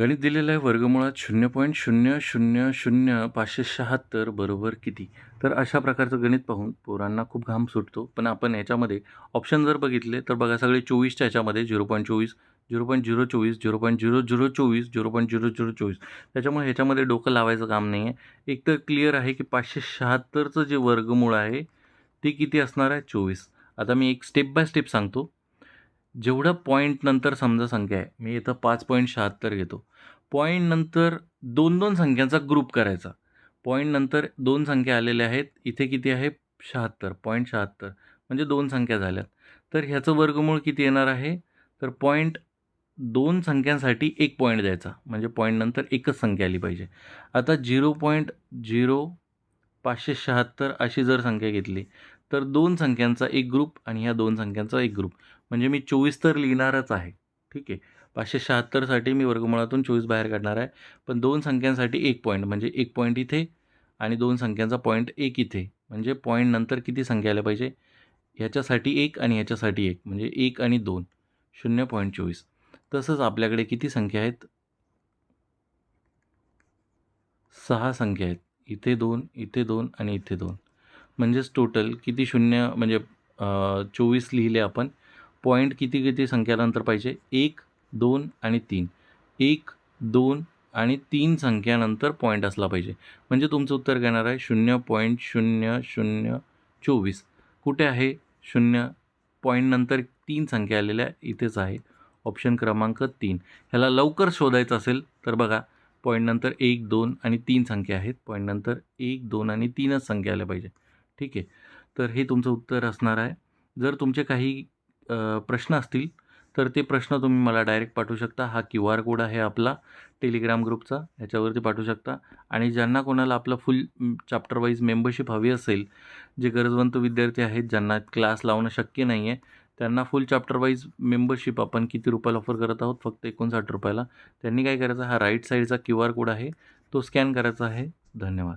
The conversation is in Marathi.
गणित दिलेलं आहे वर्गमुळात शून्य पॉईंट शून्य शून्य शून्य पाचशे शहात्तर बरोबर किती? तर अशा प्रकारचं गणित पाहून पोरांना खूप घाम सुटतो. पण आपण याच्यामध्ये ऑप्शन जर बघितले तर बघा सगळे चोवीसच्या याच्यामध्ये झिरो पॉईंट चोवीस झिरो पॉईंट झिरो चोवीस झिरो पॉईंट झिरो झिरो चोवीस झिरो पॉईंट झिरो झिरो चोवीस. त्याच्यामुळे ह्याच्यामध्ये डोकं लावायचं काम नाही आहे एक तर क्लिअर आहे की पाचशे शहात्तरचं जे वर्गमूळ आहे ते किती असणार आहे? चोवीस. आता मी एक स्टेप बाय स्टेप सांगतो. जेवढं पॉईंट नंतर समजा संख्या आहे मी इथं पाच पॉईंट शहात्तर घेतो. पॉईंट नंतर दोन दोन संख्यांचा ग्रुप करायचा. पॉईंट नंतर दोन संख्या आलेल्या आहेत इथे किती आहे? शहात्तर. पॉईंट शहात्तर. म्हणजे दोन संख्या झाल्यात. तर ह्याचं वर्गमूळ किती येणार आहे? तर पॉईंट दोन संख्यांसाठी एक पॉईंट द्यायचा. म्हणजे पॉईंट नंतर एकच संख्या आली पाहिजे. आता झिरो पॉईंट झिरो पाचशे शहात्तर अशी जर संख्या घेतली तर दोन संख्यांचा एक ग्रुप आणि ह्या दोन संख्यांचा एक ग्रुप म्हणजे मी चोवीस तर लिहिणारच आहे. ठीक आहे? पाचशे शहात्तरसाठी मी वर्गमुळातून चोवीस बाहेर काढणार आहे. पण दोन संख्यांसाठी एक पॉईंट म्हणजे एक पॉईंट इथे आणि दोन संख्यांचा पॉईंट एक इथे. म्हणजे पॉईंट नंतर किती संख्या आल्या पाहिजे? ह्याच्यासाठी एक आणि ह्याच्यासाठी एक म्हणजे एक आणि दोन. शून्य पॉईंट चोवीस. तसंच आपल्याकडे किती संख्या आहेत? सहा संख्या आहेत. इथे दोन इथे दोन आणि इथे दोन. म्हणजेच टोटल किती शून्य म्हणजे चोवीस लिहिले आपण. पॉईंट किती किती संख्यानंतर पाहिजे? एक दोन आणि तीन. एक दोन आणि तीन संख्यानंतर पॉईंट असला पाहिजे. म्हणजे तुमचं उत्तर घेणार आहे शून्य पॉईंट शून्य शून्य चोवीस. कुठे आहे? शून्य पॉईंटनंतर तीन संख्या आलेल्या इथेच आहे. ऑप्शन क्रमांक तीन. ह्याला लवकर शोधायचं असेल तर बघा पॉईंटनंतर एक दोन आणि तीन संख्या आहेत. पॉईंटनंतर एक दोन आणि तीनच संख्या आल्या पाहिजे. ठीक आहे? तर हे तुमचं उत्तर असणार आहे. जर तुमचे काही प्रश्न असतील तर ते प्रश्न तुम्ही मला डायरेक्ट पाठवू शकता. हा क्यू आर कोड आहे आपला टेलिग्राम ग्रुपचा. ह्याच्यावरती पाठवू शकता. आणि ज्यांना कोणाला आपलं फुल चॅप्टर वाईज मेंबरशिप हवी असेल जे गरजवंत विद्यार्थी आहेत ज्यांना क्लास लावणं शक्य नाही आहे त्यांना फुल चॅप्टर वाईज मेंबरशिप आपण किती रुपयाला ऑफर करत आहोत? फक्त एकोणसाठ रुपयाला. त्यांनी काय करायचं? हा राईट साईडचा क्यू आर कोड आहे. तो स्कॅन करायचा आहे. धन्यवाद.